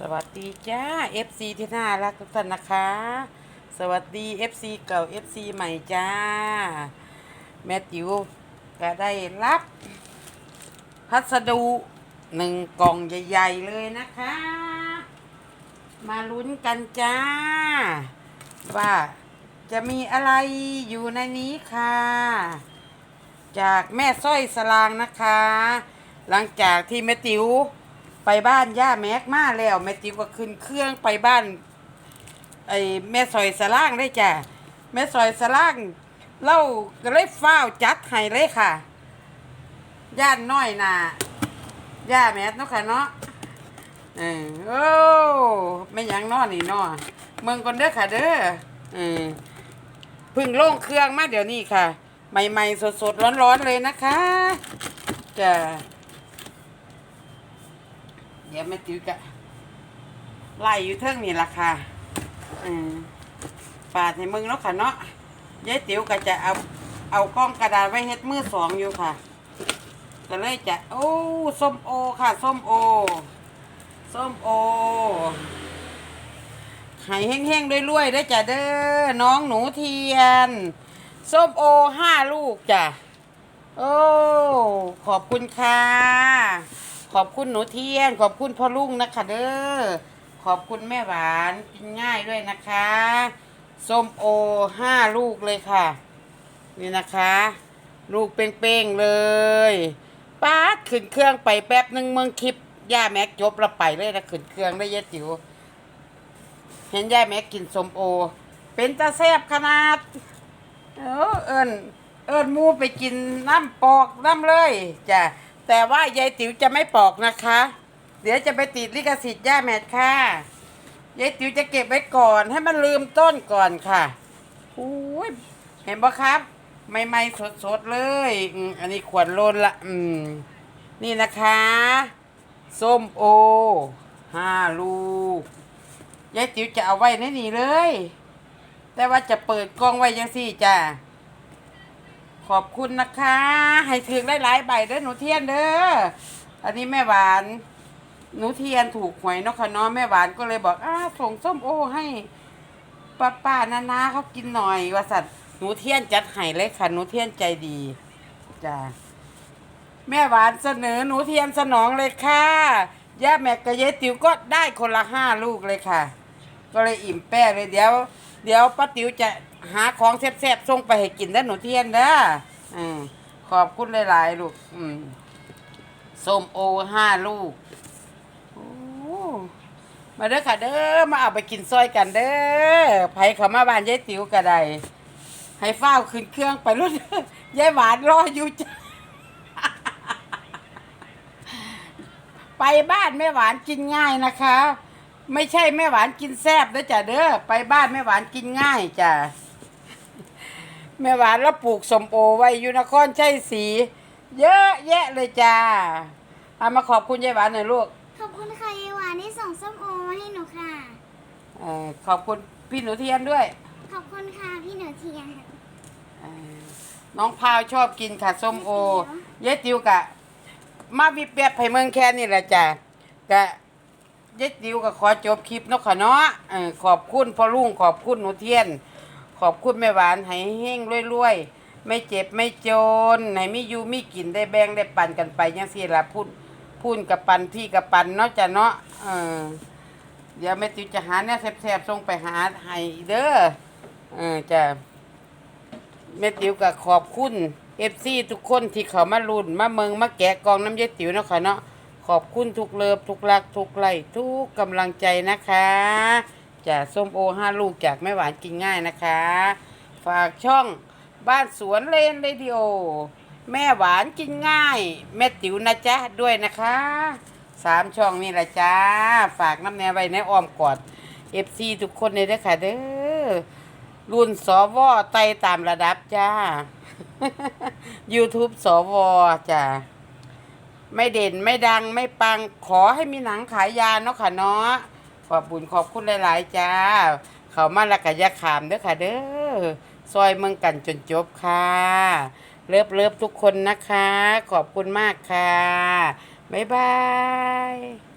สวัสดีจ้า FC ที่น่ารักทุกท่านนะคะ สวัสดี FC เก่า FC ใหม่จ้า แม่ติ๋วก็ได้รับ พัสดุหนึ่งกล่องใหญ่ ๆ เลยนะคะ มาลุ้นกันจ้า ว่าจะมีอะไรอยู่ในนี้ค่ะ จากแม่สร้อยสลางนะคะ หลังจากที่แม่ติ๋ว ไปบ้านย่าแม็กมาแล้วแม่ติ๋วก็ขึ้นเครื่องไปบ้าน ไอ้แม่สอยสลางได้จ้ะแม่สอยสลางเล่าก็เลยฟ้าวจัดให้เลยค่ะ ย่านน้อยน่ะย่าแม็กเนาะค่ะเนาะเออโอ้ไม่ยังนอนี่นาะเมืองก่อนเด้อค่ะเด้อเออพึ่งโล่งเครื่องมาเดี๋ยวนี้ค่ะ ใหม่ๆสดๆร้อนๆเลยนะคะจะ ดี๋ยวแม่ติ๋วจะไล่อยู่เทิงนี่ละค่ะอืมปาดให้มึงเนาะค่ะเนาะยายติ๋วก็จะเอาเอากล้องกระดาษไว้เฮ็ดมือสองอยู่ค่ะก็เลยจะโอ้ส้มโอค่ะส้มโอส้มโอให้แห้งๆรวยๆได้จ้ะเด้อน้องหนูเทียนส้มโอห้าลูกจ้ะโอ้ขอบคุณค่ะ ขอบคุณหนูเทียน ขอบคุณพ่อลุงนะคะเด้อขอบคุณแม่หวานกินง่ายด้วยนะคะส้มโอห้าลูกเลยค่ะ นี่นะคะ ลูกเป้งๆเลยป้าขึ้นเครื่องไปแป๊บหนึ่งเมืองคลิปย่าแม็กจบแล้วไปเลยนะขึ้นเครื่องได้เยอะจิ๋วเห็นยายแม่กินสมโอ เป็นตาแซบขนาด เออเอิญเอิญมูไปกินน้ำปอกน้ำเลยจ้ะ แต่ว่ายายติ๋วจะไม่ปอกนะคะ เดี๋ยวจะไปติดลิขสิทธิ์ย่าแมทค่ะยายติ๋วจะเก็บไว้ก่อนให้มันลืมต้นก่อนค่ะอุ้ยเห็นปะครับใหม่ๆสดๆเลยอันนี้ขวดโลนละอืมนี่นะคะ ส้มโอห้าลูกยายติ๋วจะเอาไว้ในนี่เลย แต่ว่าจะเปิดกล้องไว้ยังสี่จ้า ขอบคุณนะคะ ให้ถึงได้หลายใบเด้อหนูเทียนเด้ออันนี้แม่หวานหนูเทียนถูกหวยเนาะค่ะเนาะแม่หวานก็เลยบอกอ้าส่งส้มโอให้ป้าป้านานาเขากินหน่อยว่าสัตว์หนูเทียนจัดให้เลยค่ะหนูเทียนใจดีจ้าแม่หวานเสนอหนูเทียนสนองเลยค่ะย่าแม่กับยายติ๋วก็ได้คนละห้าลูกเลยค่ะ ก็เลยอิ่มแป้เลยเดี๋ยว เดี๋ยวป้าติ๋วจะ หาของแซ่บๆส่งไปให้กินแล้หนูเทียนเด้ออืมขอบคุณหลายๆลูกอืมส้มโอห้าลูกโอ้มาเด้อค่ะเด้อมาเอาไปกินซอยกันเด้อไผเขามาบ้านยายติ๋วก็ได้ให้เฝ้าวขึ้นเครื่องไปรุ่นยายหวานรออยู่จ้ะไปบ้านแม่หวานกินง่ายนะคะ ไม่ใช่แม่หวานกินแซบนะจ้ะเด้อไปบ้านแม่หวานกินง่ายจ้ะ แม่หวานแล้วปลูกสมโอไว้อยู่นครชัยศรีเยอะแยะเลยจ้าเอามาขอบคุณยายหวานหน่อยลูกขอบคุณค่ะยายหวานที่ส่งส้มโอมาให้หนูค่ะ เอ่อขอบคุณพี่หนูเทียนด้วยขอบคุณค่ะพี่หนูเทียนเอ่อน้องพาวชอบกินค่ะส้มโอยายติวกะ มาวิเปียบให้เมืองแค่นี่แหละจ้ะกะยายติวก็ขอจบคลิปเนาะค่ะเนาะเออขอบคุณพ่อลุงขอบคุณหนูเทียน ขอบคุณแม่หวานให้เฮงรวยๆไม่เจ็บไม่จนให้มีอยู่มีกินได้แบ่งได้ปันกันไปยังสี่ละพูดพูนกับปันพี่กับปันเนาะจ้ะเนาะเออเดี๋ยวแม่ติวจะหาเนี่ยแซ่บๆส่งไปหาให้เด้อเออจ้ะแม่ติ๋วก็ขอบคุณเอฟซีทุกคนที่เขามารุ่นมาเมืองมาแกะกองน้ำยายติ๋วเนาะค่ะเนาะขอบคุณทุกเลิฟทุกรักทุกไลค์ทุกกำลังใจนะคะ จากส้มโอห้าลูกจากแม่หวานกินง่ายนะคะ ฝากช่องบ้านสวนเลนเรดิโอ แม่หวานกินง่าย แม่ติ๋วนะจ๊ะด้วยนะคะสามช่องนี่แหละจ้า ฝากน้ำแนวไว้ในอ้อมกอดเอฟซีทุกคนเลยเด้อค่ะเด้อรุ่นสวไตตามระดับจ้า YouTube สวจ้าไม่เด่นไม่ดังไม่ปังขอให้มีหนังขายยาเนาะค่ะเนาะ ขอบบุญขอบคุณหลาย ๆ จ้า เขามาละกะยะขามเด้อค่ะ เด้อซอยเมืองกันจนจบค่ะ เลิฟเลิฟทุกคนนะคะ ขอบคุณมากค่ะ บ๊ายบาย